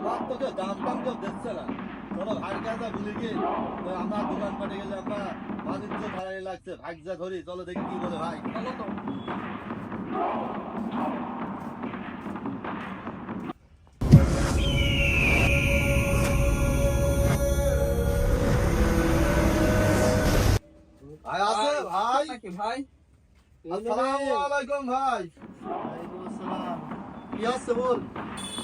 আমার তো কেউ টাম কেউ দিচ্ছে না। চলো ভাইয়ের কাছে গিয়ে তো আমরা দোকান পাটে গেলে আমরা বাণিজ্য ভাড়াই লাগছে। ভাগ্যা ধরি চলো দেখি কি বলে ভাই চলো তো। ভাই আছে ভাই। ভাই? আসসালামু আলাইকুম ভাই। কি আছে বল?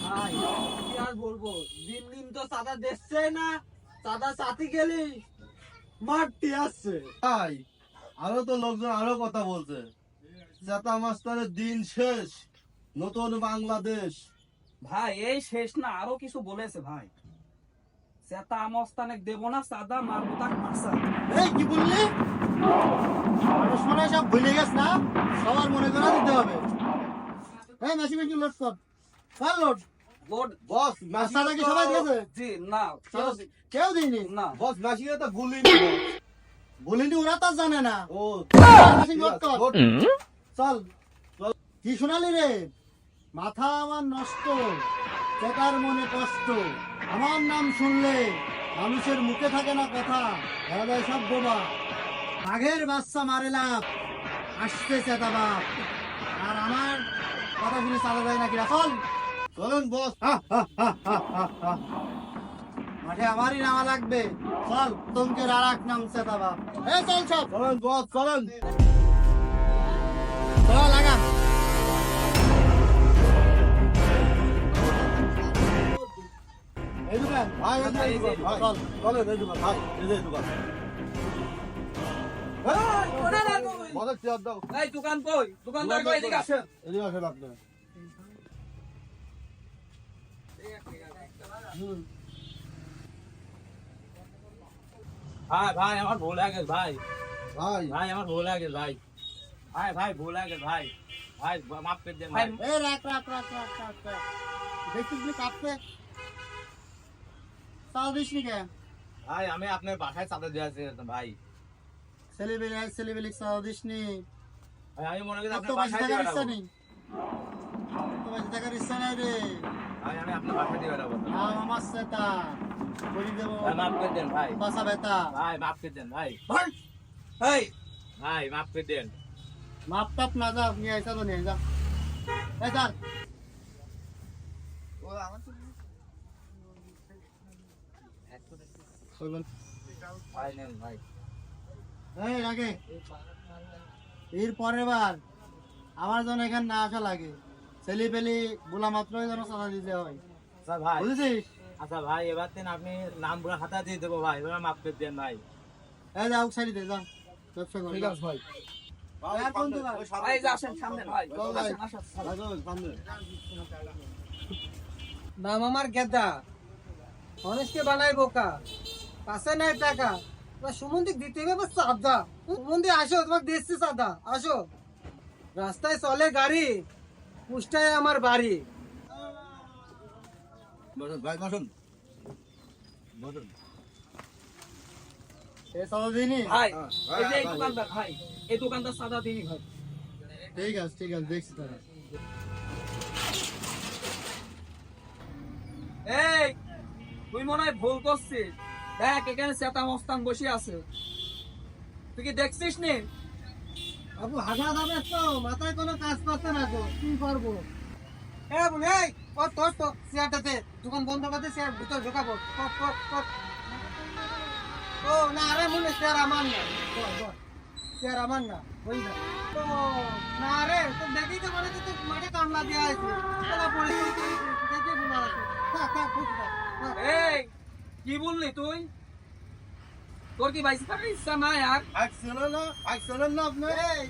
ভাই কি আর বলব? দিন দিন তো চাঁদা দেখছে না চাঁদা চাতি গেলি মারতে আসছে। ভাই আরও তো লোকজন আরও কথা বলছে। চেতা মাস্টারের দিন শেষ নতুন বাংলাদেশ। ভাই এই শেষ না আরও কিছু বলেছে ভাই। সেটা আমস্তানে দেব না চাঁদা মারবো তার পাশা এই কি বললি? মানুষ মনে সব ভুলে গেছ না? সবার মনে করে দিতে হবে। এই মেশিন মেশিন লোড কর কর লোড লোড বস রাস্তাটা কি সবাই দিয়েছে? জি না কেউ না বস তো ভুলিনি। ওরা তো জানে না। ও মেশিন লোড কর। চল চল। কি শোনালি রে? মাথা আমার নষ্ট চেতার মনে কষ্ট। আমার নাম শুনলে মানুষের মুখে থাকে না কথা। এরা সব বোবা। বাঘের বাচ্চা মারে লাভ আসছে চেতা বাপ আর আমার কথা শুনে চালা যায় নাকি রাখল চলুন বস। মাঠে আমারই নামা লাগবে। চল তোমকে আর এক নাম চেতা বাপ এ চল সব চলুন বস চলুন। চল লাগা। এই দোকান ভাই এই দোকান, ভাই চল চলেন এই দোকান ভাই এই দোকান। যাব? চেয়ার দাও। এই দোকান কই? দোকানদার কই এদিকে আসেন। এদিকে আসেন আপনি। ভাই ভাই আমার ভুল হয়ে গেছে ভাই। ভাই। ভাই আমার ভুল হয়ে গেছে ভাই। ভাই ভাই ভুল হয়ে গেছে ভাই। ভাই মাফ করে দেন ভাই। এ রাখ রাখ রাখ রাখ রাখ দেখিস নি কাটতে? চাল দিস নি কে ভাই আমি আপনার বাসায় চাঁদা দিয়ে ভাই। ছেলেবেলে ছেলেবেলে চাল দিস নি। আমি মনে করি আপনার বাসায় দিয়ে বেড়াবো। নেই। কত ইচ্ছা নাই রে। আমি আপনার বাসায় দিয়ে বেড়াবো। আমার সেতা করি দেবো। মাফ করে দেন ভাই। বাসা বেতা ভাই মাফ করে দেন ভাই। ভাই এই ভাই মাফ করে দেন। মাপ টাপ না যা নিয়ে আইসা তো নিয়ে যা। এই যা ভাই নেন ভাই। এই রাগে। এর পরের বার আমার যেন এখানে না আসা লাগে। ছেলে পেলে বলা মাত্রই যেন সাদা দিতে হয়। আচ্ছা ভাই। বুঝেছিস? আচ্ছা ভাই এবার দিন আপনি নাম পুরো খাতা দিয়ে দেবো ভাই। এবার মাফ করে দেন ভাই। এই যাও সাইড দে যা। ব্যবসা কর ঠিক আছে ভাই। নাম আমার গেদা। মানুষকে বানাই বোকা। পাশে নাই টাকা। দিতে হবে বা সাদা। সুমন্দি আসো তোমাকে দিচ্ছি সাদা। আসো। রাস্তায় চলে গাড়ি পুষ্টায় আমার বাড়ি। ভাই বসুন। বসুন। এ সাদা দিনি ভাই হ্যাঁ, এই যে এই ভাই, দোকানদার ভাই এই দোকানদার সাদা দিনই ভাই। ঠিক আছে ঠিক আছে দেখছি এই তুই মনে হয় ভুল করছিস। দেখ এখানে চেতা মস্তান বসে আছে। তুই কি দেখছিস নি? আপু হাগা দাবে তো মাথায় কোনো কাজ করতে না তো কি করব? এ বলে এই কর তোর তো চেয়ারটাতে দোকান বন্ধ করতে চেয়ার ভিতর ঢোকাবো। ও না আরে মনে চেয়ার আমার না। চেয়ার আমার না ওই না ও না রে তো দেখি তো মনে হচ্ছে তো মাঠে কামলা দেওয়া আছে তারা পরিস্থিতি দেখে বোঝা আছে থাক থাক বুঝ। এই কি বললি তুই? তোর কি বাইসে থাকার ইচ্ছা নাই আর? ভাই চেনেন না ভাই চেনেন না আপনি এই,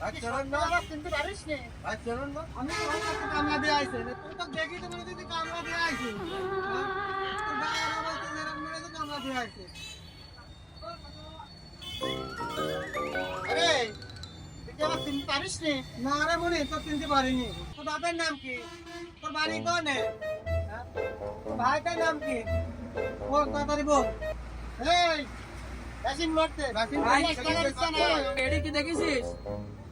ভাই তুই চেনেন সত্যি না। আবার পারিস নি? ভাই চেনেন না। আমি তো ওই কাছে কামলা দিয়ে আইছে তুই তো দেখি তো মনে হচ্ছে কামলা দিয়ে আইছে? তোর যেরকম মনে কামলা দিয়ে আইছে আরে চিনতে পারিস নি? না রে মনে তো চিনতে পারিনি। তোর বাপের নাম কি? তোর বাড়ি কোনে? হ্যাঁ? ভাইটার নাম কি? বল তাড়াতাড়ি বল। এই মেশিন মারতে মেশিন এডি কি দেখেছিস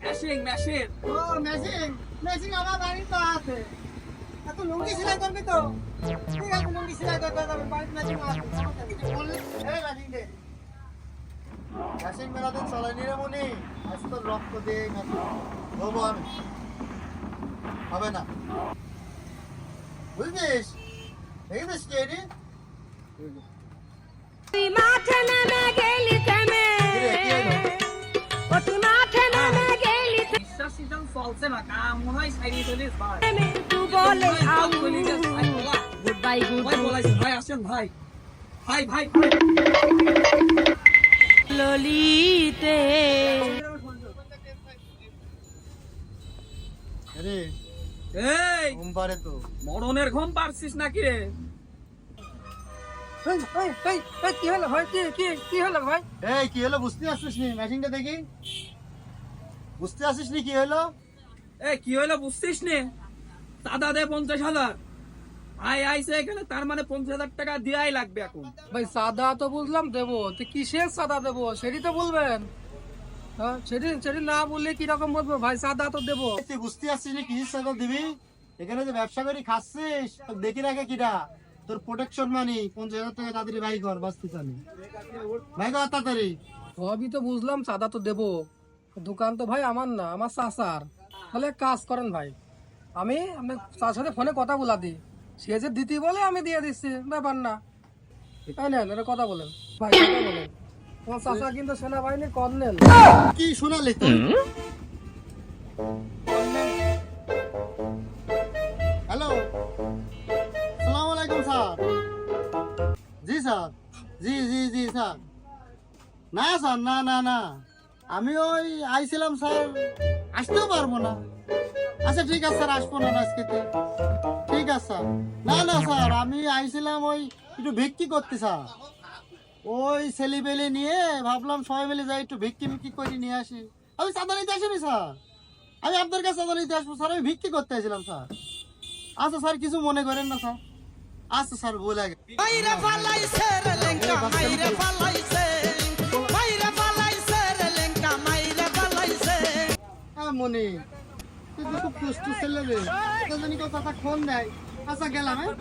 মেশিন মেশিন ও মেশিন মেশিন আমার বাড়ি তো আছে। এত লুঙ্গি সেলাই করবি তো? ঠিক আছে ঢুকে যাবে বাড়িতে না যেন আসবে এই রাখিং দে। রাশিং মেলাতে চলেনি রে মনি। আজ তো রক্ত দিয়ে গেছে ধোবো আমি। হবে না। বুঝলিস? দেখিস কে রে ললিতে। রে এই ঘুম পারে তো। মরণের ঘুম পারছিস নাকি রে? এই, এই, এই, এই, কি হলো ভাই? কি কি কি হলো ভাই? এই কি হলো? বুঝতে আসছিস নি মেশিনটা দেখি। বুঝতে আসিস নি কি হলো? এ কি হইল বুঝছিস নে? চাঁদা দে পঞ্চাশ হাজার। ভাই আইসে এখানে তার মানে পঞ্চাশ হাজার টাকা দেওয়াই লাগবে এখন। ভাই সাদা তো বুঝলাম দেবো। তো কিসের সাদা দেবো? সেটি তো বলবেন। হ্যাঁ সেটি সেটি না বললে কীরকম বলব? ভাই সাদা তো দেবো। তুই বুঝতে আসছিস নি কিসের সাথে দিবি? এখানে যে ব্যবসা করি খাচ্ছিস দেখি রাখে কিরা তোর প্রোটেকশন মানি পঞ্চাশ হাজার টাকা তাড়াতাড়ি ভাই কর বাঁচতে চানি। ভাই কর তাড়াতাড়ি। সবই তো বুঝলাম সাদা তো দেবো। দোকান তো ভাই আমার না আমার চাচার। তাহলে এক কাজ করেন ভাই আমি আপনার তার সাথে ফোনে কথা বলা দিই সে যে দিতে বলে আমি দিয়ে দিচ্ছি ব্যাপার না। তাই নেন এটা কথা বলেন। ভাই কথা বলেন। তোমার চাচা কিন্তু সেনাবাহিনীর কর্নেল। কি শোনালি তুই? না স্যার, না না না। আমি ওই আইছিলাম, স্যার। আসতেও পারব না। আচ্ছা ঠিক আছে, স্যার, আসব না আজকে ঠিক আছে। স্যার না না, স্যার, আমি আইছিলাম ওই একটু ভিক্ষি করতে, স্যার। ওই ছেলে পেলে নিয়ে ভাবলাম সবাই মিলে যাই, একটু ভিক্ষি মিক্ষি করে নিয়ে আসি। আমি চাঁদা নিতে আসিনি, স্যার। আমি আপনার কাছে চাঁদা নিতে আসব, স্যার, আমি ভিক্ষি করতে আসছিলাম স্যার। আচ্ছা স্যার, কিছু মনে করেন না, স্যার। আচ্ছা স্যার, বলে গে মনে তুই তো খুব কষ্ট ছেলে রে। কথা ফোন দেয়? আচ্ছা গেলাম হ্যাঁ?